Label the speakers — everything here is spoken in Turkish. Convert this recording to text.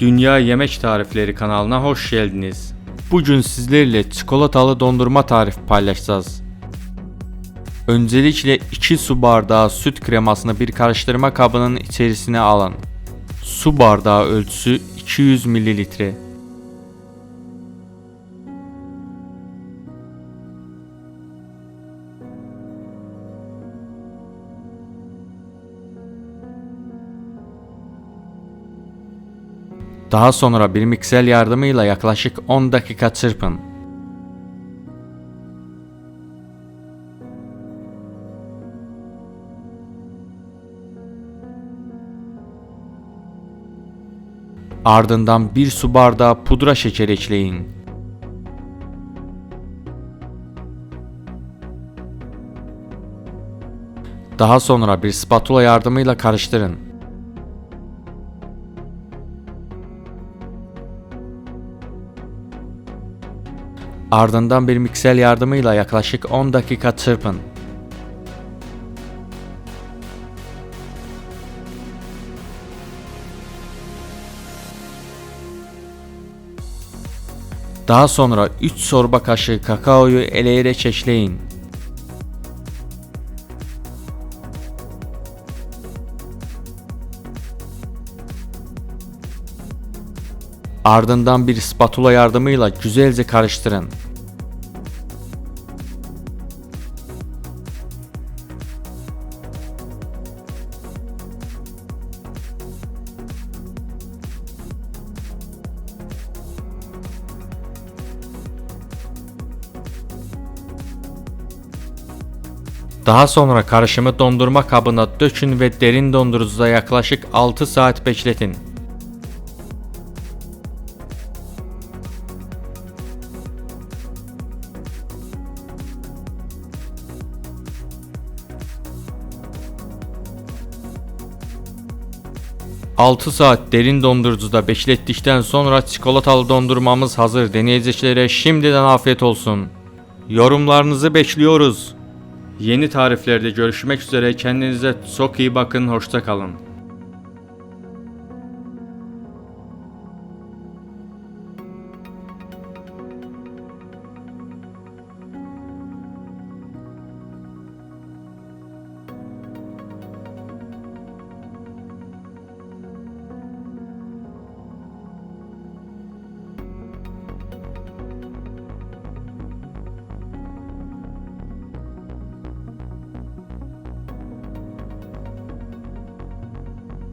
Speaker 1: Dünya Yemek Tarifleri kanalına hoş geldiniz. Bugün sizlerle çikolatalı dondurma tarifi paylaşacağız. Öncelikle 2 su bardağı süt kremasını bir karıştırma kabının içerisine alın. Su bardağı ölçüsü 200 mililitre. Daha sonra bir mikser yardımıyla yaklaşık 10 dakika çırpın. Ardından bir su bardağı pudra şeker ekleyin. Daha sonra bir spatula yardımıyla karıştırın. Ardından bir mikser yardımıyla yaklaşık 10 dakika çırpın. Daha sonra 3 sorba kaşığı kakaoyu eleyerek ekleyin. Ardından bir spatula yardımıyla güzelce karıştırın. Daha sonra karışımı dondurma kabına dökün ve derin dondurucuda yaklaşık 6 saat bekletin. ...6 saat derin dondurucuda beklettikten sonra çikolatalı dondurmamız hazır. Deneyeceklere şimdiden afiyet olsun. Yorumlarınızı bekliyoruz. Yeni tariflerde görüşmek üzere. Kendinize çok iyi bakın. Hoşça kalın.